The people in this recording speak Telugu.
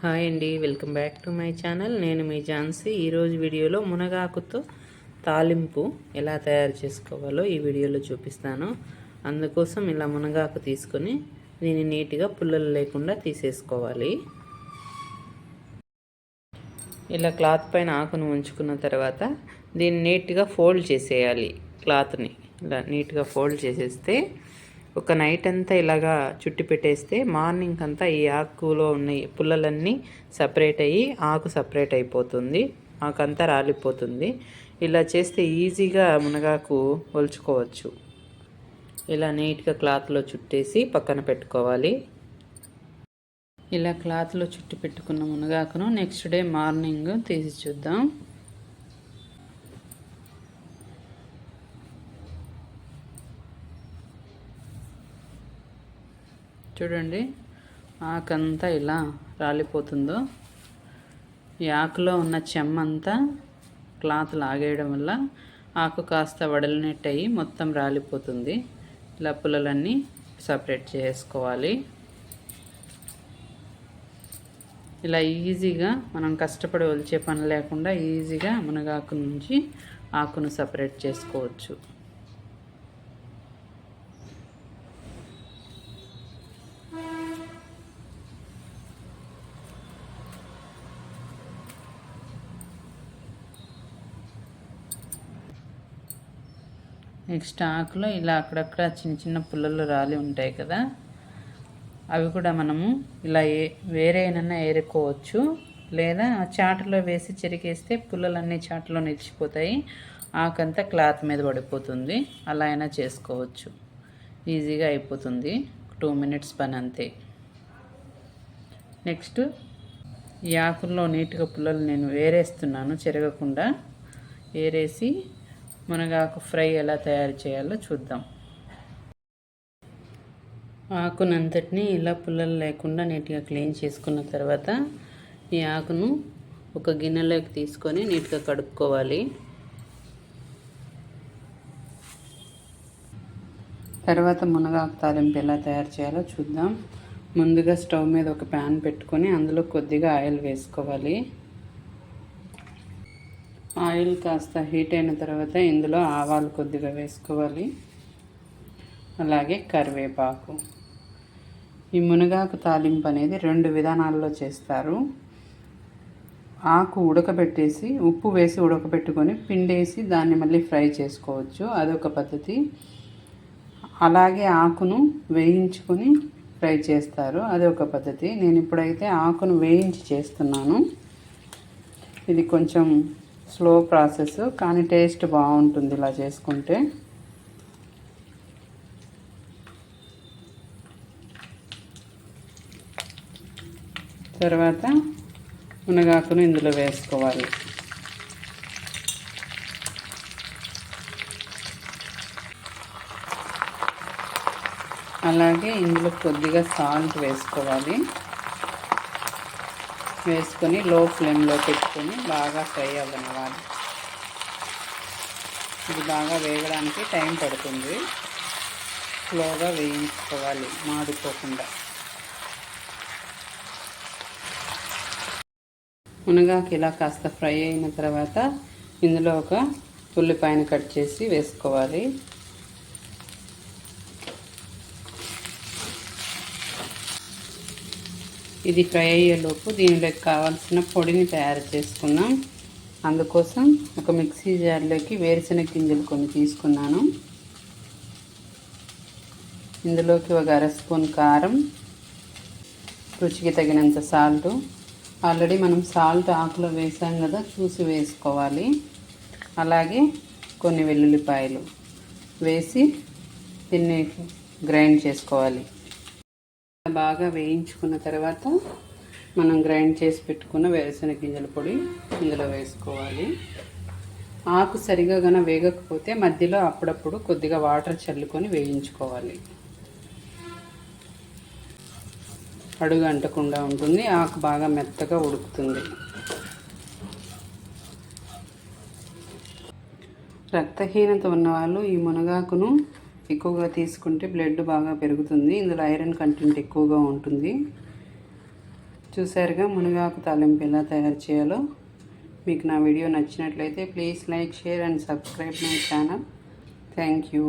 హాయ్ అండి welcome back to my channel. నేను మీ ఝాన్సీ. ఈరోజు వీడియోలో మునగాకుతో తాలింపు ఎలా తయారు చేసుకోవాలో ఈ వీడియోలో చూపిస్తాను. అందుకోసం ఇలా మునగాకు తీసుకొని దీన్ని నీట్గా పుల్లలు లేకుండా తీసేసుకోవాలి. ఇలా క్లాత్ పైన ఆకును ఉంచుకున్న తర్వాత దీన్ని నీట్గా ఫోల్డ్ చేసేయాలి క్లాత్ని. ఇలా నీట్గా ఫోల్డ్ చేసేస్తే ఒక నైట్ అంతా ఇలాగా చుట్టి పెట్టేస్తే మార్నింగ్ అంతా ఈ ఆకులో ఉన్న పుల్లలన్నీ సపరేట్ అయ్యి ఆకు సపరేట్ అయిపోతుంది. ఆకంతా రాలిపోతుంది. ఇలా చేస్తే ఈజీగా మునగాకు ఒలుచుకోవచ్చు. ఇలా నీట్గా క్లాత్లో చుట్టేసి పక్కన పెట్టుకోవాలి. ఇలా క్లాత్లో చుట్టి పెట్టుకున్న మునగాకును నెక్స్ట్ డే మార్నింగ్ తీసి చూద్దాం. చూడండి ఆకంతా ఇలా రాలిపోతుందో. ఈ ఆకులో ఉన్న చెమ్మంతా క్లాత్ లాగేయడం వల్ల ఆకు కాస్త వడలినట్టు అయ్యి మొత్తం రాలిపోతుంది. ఇలా పుల్లలన్నీ సపరేట్ చేసుకోవాలి. ఇలా ఈజీగా మనం కష్టపడి ఒలిచే పని లేకుండా ఈజీగా మునగాకు నుంచి ఆకును సపరేట్ చేసుకోవచ్చు. నెక్స్ట్ ఆకులో ఇలా అక్కడక్కడ చిన్న చిన్న పుల్లలు రాలి ఉంటాయి కదా. అవి కూడా మనము ఇలా ఏ వేరే ఏరుకోవచ్చు. లేదా చాటలో వేసి చెరికేస్తే పుల్లలన్నీ చాటలో నిలిచిపోతాయి. ఆకంతా క్లాత్ మీద పడిపోతుంది. అలా అయినా చేసుకోవచ్చు. ఈజీగా అయిపోతుంది. టూ మినిట్స్ పని అంతే. నెక్స్ట్ ఈ ఆకుల్లో నీట్గా పుల్లలు నేను వేరేస్తున్నాను చెరగకుండా ఏరేసి మునగాకు ఫ్రై ఎలా తయారు చేయాలో చూద్దాం. ఆకునంతటిని ఇలా పుల్లలు లేకుండా నీట్గా క్లీన్ చేసుకున్న తర్వాత ఈ ఆకును ఒక గిన్నెలోకి తీసుకొని నీట్గా కడుక్కోవాలి. తర్వాత మునగాకు తాలింపు ఎలా తయారు చేయాలో చూద్దాం. ముందుగా స్టవ్ మీద ఒక ప్యాన్ పెట్టుకొని అందులో కొద్దిగా ఆయిల్ వేసుకోవాలి. ఆయిల్ కాస్త హీట్ అయిన తర్వాత ఇందులో ఆవాలు కొద్దిగా వేసుకోవాలి. అలాగే కరివేపాకు. ఈ మునగాకు తాలింపు అనేది రెండు విధానాల్లో చేస్తారు. ఆకు ఉడకబెట్టేసి ఉప్పు వేసి ఉడకబెట్టుకొని పిండేసి దాన్ని మళ్ళీ ఫ్రై చేసుకోవచ్చు. అదొక పద్ధతి. అలాగే ఆకును వేయించుకొని ఫ్రై చేస్తారు. అదొక పద్ధతి. నేను ఇప్పుడైతే ఆకును వేయించి చేస్తున్నాను. ఇది కొంచెం స్లో ప్రాసెస్ కానీ టేస్ట్ బాగుంటుంది ఇలా చేసుకుంటే. తర్వాత మునగాకును ఇందులో వేసుకోవాలి. అలాగే ఇందులో కొద్దిగా సాల్ట్ వేసుకోవాలి. వేసుకొని లో ఫ్లేమ్లో పెట్టుకొని బాగా ఫ్రై అవ్వనివ్వాలి. ఇది బాగా వేగడానికి టైం పడుతుంది. స్లోగా వేయించుకోవాలి మాడిపోకుండా. మునగాకు ఇలా కాస్త ఫ్రై అయిన తర్వాత ఇందులో ఒక ఉల్లిపాయను కట్ చేసి వేసుకోవాలి. ఇది ఫ్రై అయ్యేలోపు దీనిలోకి కావాల్సిన పొడిని తయారు చేసుకున్నాం అందుకోసం ఒక మిక్సీ జార్లోకి వేరుశనగ గింజలు కొన్ని తీసుకున్నాను. ఇందులోకి ఒక అర స్పూన్ కారం రుచికి తగినంత సాల్ట్. ఆల్రెడీ మనం సాల్ట్ ఆకులో వేసాం కదా చూసి వేసుకోవాలి. అలాగే కొన్ని వెల్లుల్లిపాయలు వేసి దీన్ని గ్రైండ్ చేసుకోవాలి. బాగా వేయించుకున్న తర్వాత మనం గ్రైండ్ చేసి పెట్టుకున్న వేరుశనగ గింజల పొడి ఇందులో వేసుకోవాలి. ఆకు సరిగా గన వేగకపోతే మధ్యలో అప్పుడప్పుడు కొద్దిగా వాటర్ చల్లుకొని వేయించుకోవాలి. అడుగు అంటకుండా ఉంటుంది ఆకు బాగా మెత్తగా ఉడుకుతుంది. రక్తహీనత ఉన్నవాళ్ళు ఈ మునగాకును ఎక్కువగా తీసుకుంటే బ్లడ్ బాగా పెరుగుతుంది. ఇందులో ఐరన్ కంటెంట్ ఎక్కువగా ఉంటుంది. చూసారుగా మునగాకు తాలింపు ఎలా తయారు చేయాలో. మీకు నా వీడియో నచ్చినట్లయితే please like share and subscribe my channel. Thank you.